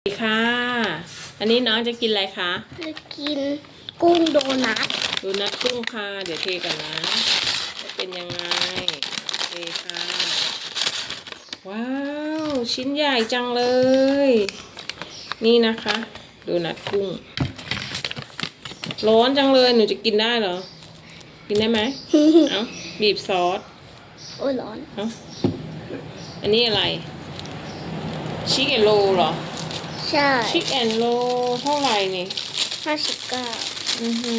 สวัสดีค่ะ อันนี้น้องจะกินอะไรคะจะกินกุ้งโดนัทดูนัดกุ้งค่ะ เดี๋ยวเทกันนะจะเป็นยังไงเทค่ะ ว้าว ชิ้นใหญ่จังเลย นี่นะคะดูนัดกุ้ง ร้อนจังเลย หนูจะกินได้เหรอ กินได้ไหม เอ้าบีบซอส โอ้ยร้อน เอ้าอันนี้อะไร ชิคแอนโลเหรอ ใช่ชิคแอนโลเท่าไหร่นี่ห้าสิบเก้าอือหื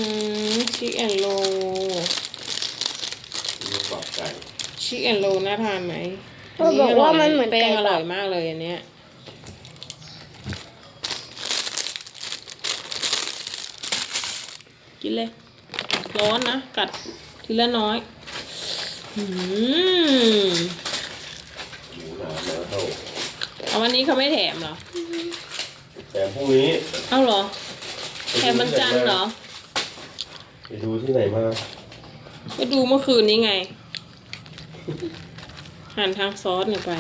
อชิคแอนโลลูกกรอบไก่ชิคแอนโลน่าทานไหมเขาบอกว่ามันเหมือนแป้ไก่งอแบร่อบยมากเลยอันเนี้ยกินเลย ร้อนนะ กัดทีละน้อยอืมหมูหนาเนื้อเท่าเอาวันนี้เขาไม่แถมเหรอ แต่พรุ่งนี้เอ้าเหรอแถมวันจันทร์เหรอ ไปดูที่ไหนมาก็ดูเมื่อคืนนี้ไง หั่นทางซอสหน่อยไป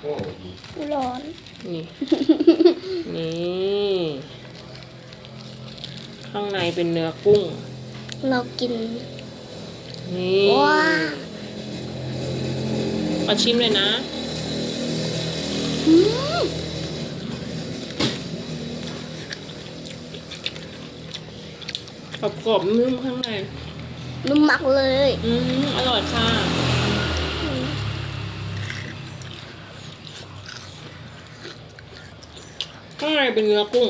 โอ้ดีร้อน นี่ นี่ ข้างในเป็นเนื้อกุ้ง เรากิน นี่ว้ามาชิมเลยนะ กรอบกรอบๆนุ่มข้างใน นุ่มมากเลยอืมอร่อยค่ะ ข้างในเป็นเนื้อกุ้ง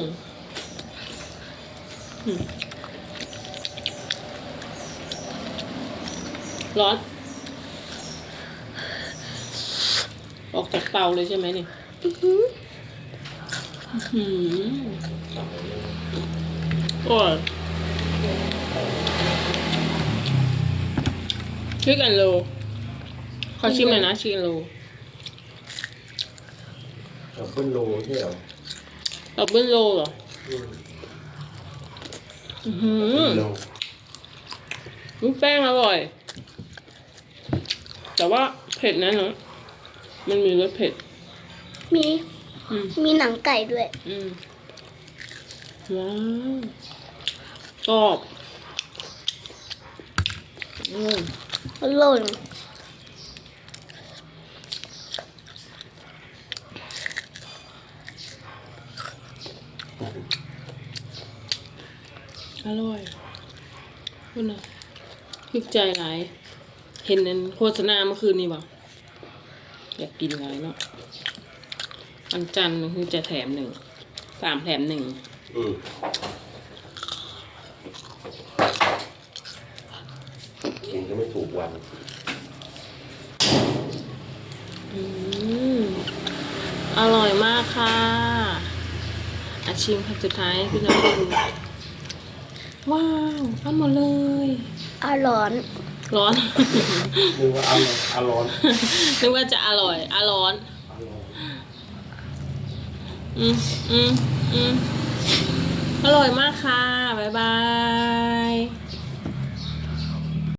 อืมร้อน ออกจากเตาเลยใช่ไหมนี่อื้อหือหืมอร่อย ชิคแอนโลขอชิมหน่อยนะชิคแอนโลดับเบิ้ลโลใช่เหรอดับเบิลโลเหรออือหือโลลูกแป้งอร่อย แต่ว่าเผ็ดนะเนาะมันมีรสเผ็ด มีอืมมีหนังไก่ด้วย อืมว้าวกรอบอืม อร่อยอร่อยคุณน่ะพึกใจหลาย เห็นในโฆษณาเมื่อคืนนี้บ่อยากกินหลายเนาะอันจันทร์นี่คือจะแถมหนึ่ง สามแถมหนึ่ง อืมกินก็ไม่ ถูกวันอืมอร่อยมากค่ะอาชิมคำสุดท้ายให้พี่น้องดูว้าวทำหมดเลยอร่อยร้อน นึกว่าอร่อยอร่อยนึกว่าจะอร่อยอร้อน อร่อยอืมอืมอืมอร่อยมากค่ะ บ๊ายบาย